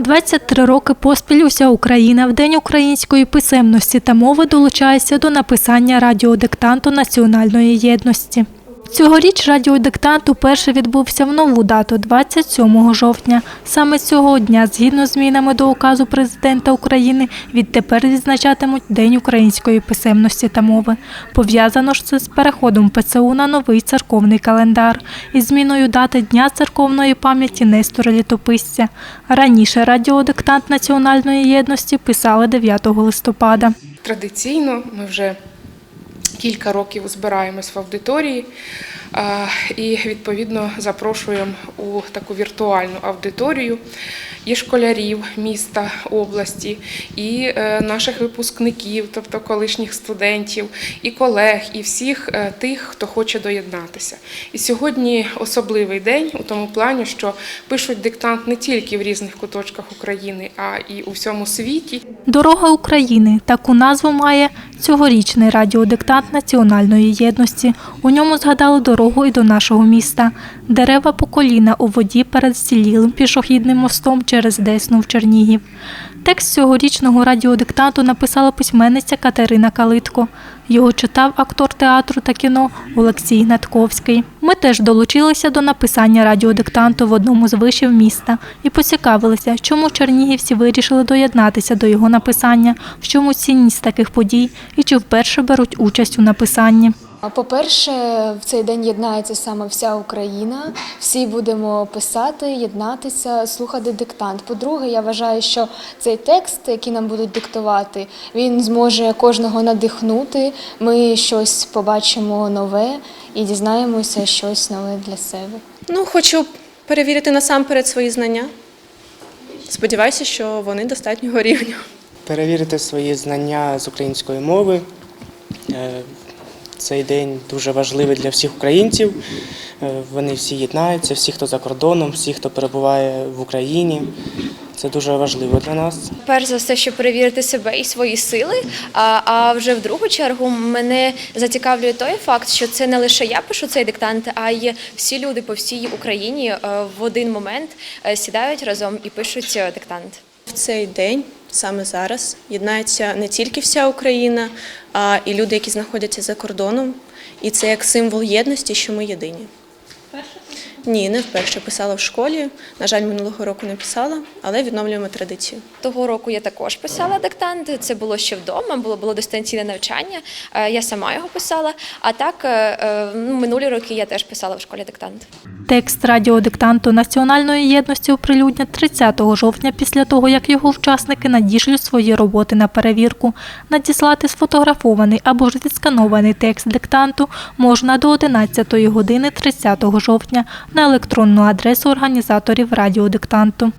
23 роки поспіль уся Україна в День української писемності та мови долучається до написання радіодиктанту національної єдності. Цьогоріч радіодиктант уперше відбувся в нову дату 27 жовтня. Саме цього дня, згідно з змінами до указу президента України, відтепер відзначатимуть День української писемності та мови. Пов'язано ж це з переходом ПЦУ на новий церковний календар із зміною дати Дня церковної пам'яті Нестора Літописця. Раніше радіодиктант національної єдності писали 9 листопада. Традиційно ми вже кілька років збираємось в аудиторії і відповідно запрошуємо у таку віртуальну аудиторію і школярів міста, області, і е, наших випускників, тобто колишніх студентів, і колег, і всіх е, тих, хто хоче доєднатися. І сьогодні особливий день у тому плані, що пишуть диктант не тільки в різних куточках України, а і у всьому світі. Дорога України таку назву має цьогорічний радіодиктант національної єдності. У ньому згадали дорогу і до нашого міста. Дерева по коліна у воді перед стілілим пішохідним мостом через Десну в Чернігів. Текст цьогорічного радіодиктанту написала письменниця Катерина Калитко. Його читав актор театру та кіно Олексій Гнатковський. Ми теж долучилися до написання радіодиктанту в одному з вишів міста і поцікавилися, чому чернігівці вирішили доєднатися до його написання, в чому цінність таких подій і чи вперше беруть участь у написанні. А По-перше, в цей день єднається саме вся Україна. Всі будемо писати, єднатися, слухати диктант. По-друге, я вважаю, що цей текст, який нам будуть диктувати, він зможе кожного надихнути. Ми щось побачимо нове і дізнаємося щось нове для себе. Ну, хочу перевірити насамперед свої знання. Сподіваюся, що вони достатнього рівня. перевірити свої знання з української мови. Цей день дуже важливий для всіх українців. Е, Вони всі єднаються, всі, хто за кордоном, всі, хто перебуває в Україні. Це дуже важливо для нас. Перш за все, щоб перевірити себе і свої сили. А, а вже в другу чергу мене зацікавлює той факт, що це не лише я пишу цей диктант, а й всі люди по всій Україні е, в один момент е, сідають разом і пишуть диктант. В цей день, саме зараз, єднається не тільки вся Україна, а і люди, які знаходяться за кордоном. І це як символ єдності, що ми єдині. Ні, не вперше писала в школі. На жаль, минулого року не писала, але відновлюємо традицію. Того року я також писала диктант. Це було ще вдома, було було дистанційне навчання. Е, Я сама його писала. А так, е, е, ну, минулі роки я теж писала в школі диктант. Текст радіодиктанту національної єдності оприлюднять 30 жовтня після того, як його учасники надішлють свої роботи на перевірку. Надіслати сфотографований або ж відсканований текст диктанту можна до 11 години 30 жовтня на електронну адресу організаторів радіодиктанту.